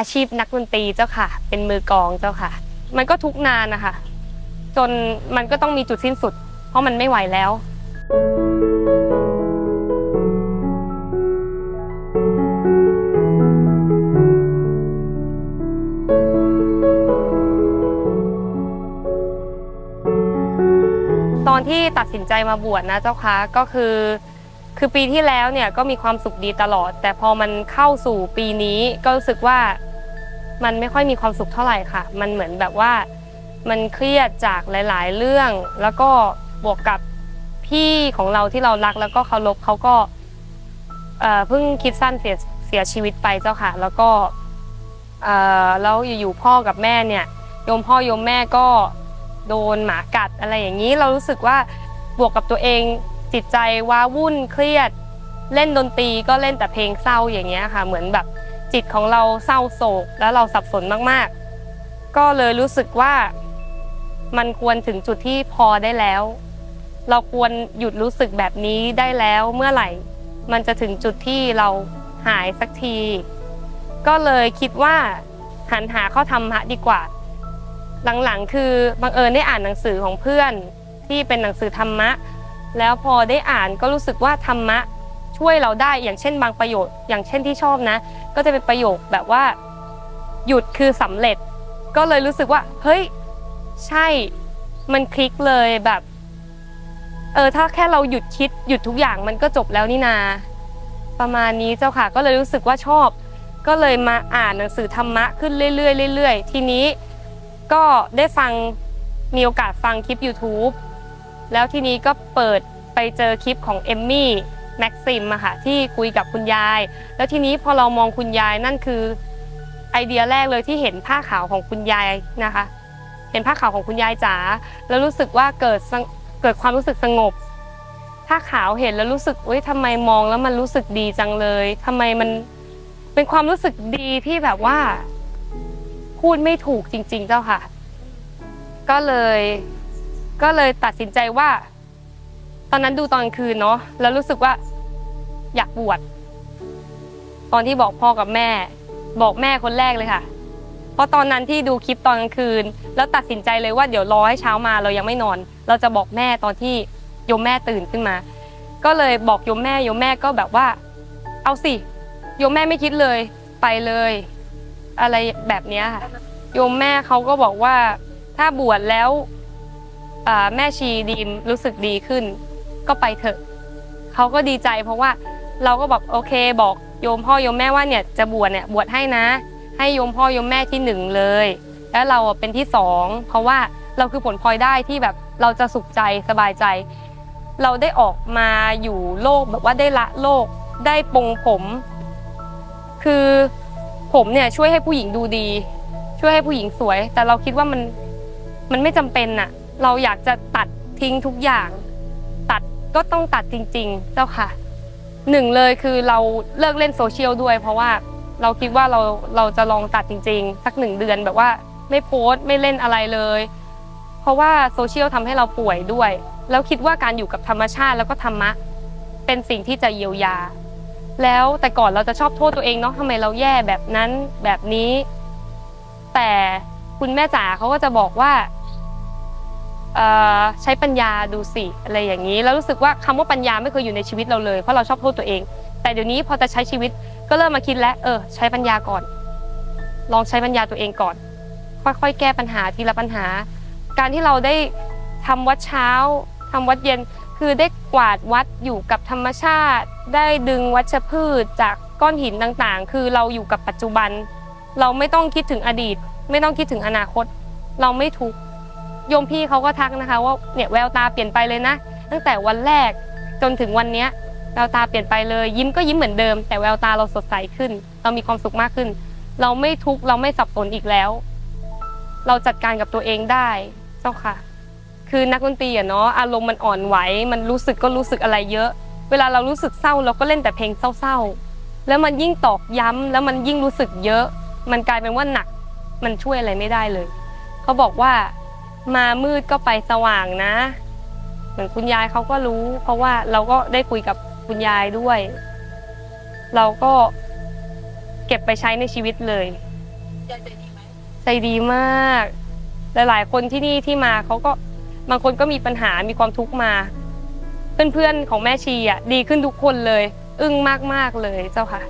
อาชีพนักดนตรีเจ้าค่ะ เป็นมือกองเจ้าค่ะ มันก็ทุกนานนะคะ จนมันก็ต้องมีจุดสิ้นสุด เพราะมันไม่ไหวแล้ว ตอนที่ตัดสินใจมาบวชนะเจ้าค่ะก็คือ คือปีที่แล้วเนี่ยก็มีความสุขดีตลอด แต่พอมันเข้าสู่ปีนี้ก็รู้สึกว่า มันไม่ค่อยมีความสุขเท่าไหร่ค่ะ มันเหมือนแบบว่ามันเครียดจากหลาย ๆ เรื่อง แล้วก็บวกกับพี่ของเราที่เรารักแล้วก็เคารพเขาก็เอ่อเพิ่งคิดสั้นเสียเสียชีวิตไปเจ้าค่ะ แล้วก็เอ่อแล้วอยู่ๆพ่อกับแม่เนี่ยโยมพ่อโยมแม่ก็โดนหมากัดอะไรอย่างนี้เรารู้สึกว่าบวกกับตัวเองจิตใจว้าวุ่นเครียด เล่นดนตรีก็เล่นแต่เพลงเศร้าอย่างเงี้ยค่ะ เหมือนแบบ จิตของเราเศร้าโศก แล้วเราสับสนมากๆ ก็เลยรู้สึกว่ามันควรถึงจุดที่พอได้แล้ว เราควรหยุดรู้สึกแบบนี้ได้แล้วเมื่อไหร่ มันจะถึงจุดที่เราหายสักที ก็เลยคิดว่าหันหาเข้าธรรมะดีกว่า หลังๆ คือบังเอิญได้อ่านหนังสือของเพื่อนที่เป็นหนังสือธรรมะ แล้วพอได้อ่านก็รู้สึกว่าธรรมะ ช่วยเราได้อย่างเช่นบางประโยชน์อย่างเช่นที่ชอบนะ ก็จะเป็นประโยคแบบว่า หยุดคือสำเร็จ ก็เลยรู้สึกว่า เฮ้ย ใช่มันคลิกเลยแบบเออถ้าแค่เราหยุดคิดหยุดทุกอย่างมันก็จบแล้วนี่นา ประมาณนี้เจ้าค่ะ ก็เลยรู้สึกว่าชอบ ก็เลยมาอ่านหนังสือธรรมะขึ้นเรื่อยๆเรื่อยๆทีนี้ก็ได้ฟังมีโอกาสฟังคลิป YouTube แล้วทีนี้ก็เปิดไปเจอคลิปของเอมมี่ แม็กซิมอะค่ะที่คุยกับคุณยาย แล้วทีนี้พอเรามองคุณยายนั่นคือไอเดียแรกเลยที่เห็นผ้าขาวของคุณยายนะคะ เห็นผ้าขาวของคุณยายจ๋าแล้วรู้สึกว่าเกิดเกิดความรู้สึกสงบผ้าขาวเห็นแล้วรู้สึกเอ้ยทำไมมองแล้วมันรู้สึกดีจังเลยทำไมมันเป็นความรู้สึกดีที่แบบว่า พูดไม่ถูกจริง ๆ เจ้าค่ะ ก็เลย ก็เลยตัดสินใจว่า อนนั้นดูตอนกลางคืนเนาะแล้วรู้สึกว่า อยากบวชตอนที่บอกพ่อกับแม่ บอกแม่คนแรกเลยค่ะ เพราะตอนนั้นที่ดูคลิปตอนกลางคืน แล้วตัดสินใจเลยว่าเดี๋ยวรอให้เช้ามาเรายังไม่นอน เราจะบอกแม่ตอนที่โยมแม่ตื่นขึ้นมา ก็เลยบอกโยมแม่โยมแม่ก็แบบว่า เอาสิโยมแม่ไม่คิดเลยไปเลย อะไรแบบนี้ค่ะ โยมแม่เขาก็บอกว่าถ้าบวชแล้วแม่ชีดีมรู้สึกดีขึ้น ก็ไปเถอะเขาก็ดีใจเพราะว่าเราก็บอกโอเคบอกโยมพ่อโยมแม่ว่าเนี่ยจะบวชเนี่ยบวชให้นะ ให้โยมพ่อโยมแม่ที่หนึ่งเลย แล้วเราเป็นที่สองเพราะว่าเราคือผลพลอยได้ที่แบบเราจะสุขใจสบายใจ เราได้ออกมาอยู่โลกแบบว่าได้ละโลกได้ปลงผม คือผมเนี่ยช่วยให้ผู้หญิงดูดี ช่วยให้ผู้หญิงสวย แต่เราคิดว่ามันมันไม่จำเป็นน่ะ เราอยากจะตัดทิ้งทุกอย่าง ก็ต้องตัดจริง ๆ เจ้าค่ะหนึ่งเลยคือเราเลิกเล่นโซเชียลด้วย เพราะว่าเราคิดว่าเราเราจะลองตัดจริง ๆ สักหนึ่งเดือนแบบว่าไม่โพสต์ไม่เล่นอะไรเลย เพราะว่าโซเชียลทำให้เราป่วยด้วย แล้วคิดว่าการอยู่กับธรรมชาติแล้วก็ธรรมะ เป็นสิ่งที่จะเยียวยา แล้วแต่ก่อนเราจะชอบโทษตัวเองเนาะทำไมเราแย่แบบนั้นแบบนี้ แต่คุณแม่จ๋าเขาก็จะบอกว่า ใช้ปัญญาดูสิอะไรอย่างนี้ แล้วรู้สึกว่าคำว่าปัญญาไม่เคยอยู่ในชีวิตเราเลย เพราะเราชอบโทษตัวเอง แต่เดี๋ยวนี้พอจะใช้ชีวิตก็เริ่มมาคิดแล้วเออ ใช้ปัญญาก่อน ลองใช้ปัญญาตัวเองก่อน ค่อยๆ แก้ปัญหาทีละปัญหา การที่เราได้ทำวัดเช้าทำวัดเย็นคือได้กวาดวัดอยู่กับธรรมชาติ ได้ดึงวัชพืชจากก้อนหินต่างๆ คือเราอยู่กับปัจจุบัน เราไม่ต้องคิดถึงอดีต ไม่ต้องคิดถึงอนาคต เราไม่ทุกข์ โยมพี่เขาก็ทักนะคะว่าเนี่ยแววตาเปลี่ยนไปเลยนะ ตั้งแต่วันแรกจนถึงวันเนี้ยแววตาเปลี่ยนไปเลย ยิ้มก็ยิ้มเหมือนเดิม แต่แววตาเราสดใสขึ้น เรามีความสุขมากขึ้น เราไม่ทุกข์เราไม่สับสนอีกแล้ว เราจัดการกับตัวเองได้เจ้าค่ะ คือนักดนตรีอะเนาะอารมณ์มันอ่อนไหวมันรู้สึกก็รู้สึกอะไรเยอะ เวลาเรารู้สึกเศร้าเราก็เล่นแต่เพลงเศร้าๆแล้วมันยิ่งตอกย้ำแล้วมันยิ่งรู้สึกเยอะ มันกลายเป็นว่าหนักมันช่วยอะไรไม่ได้เลยเขาบอกว่า มามืดก็ไปสว่างนะ เหมือนคุณยายเขาก็รู้ เพราะว่าเราก็ได้คุยกับคุณยายด้วย เราก็เก็บไปใช้ในชีวิตเลยยายใจดีไหมใจดีมาก หลาย ๆ คนที่นี่ที่มาเขาก็บางคนก็มีปัญหามีความทุกข์มา เพื่อนๆของแม่ชีอะดีขึ้นทุกคนเลย อึ้งมากๆเลยเจ้าค่ะ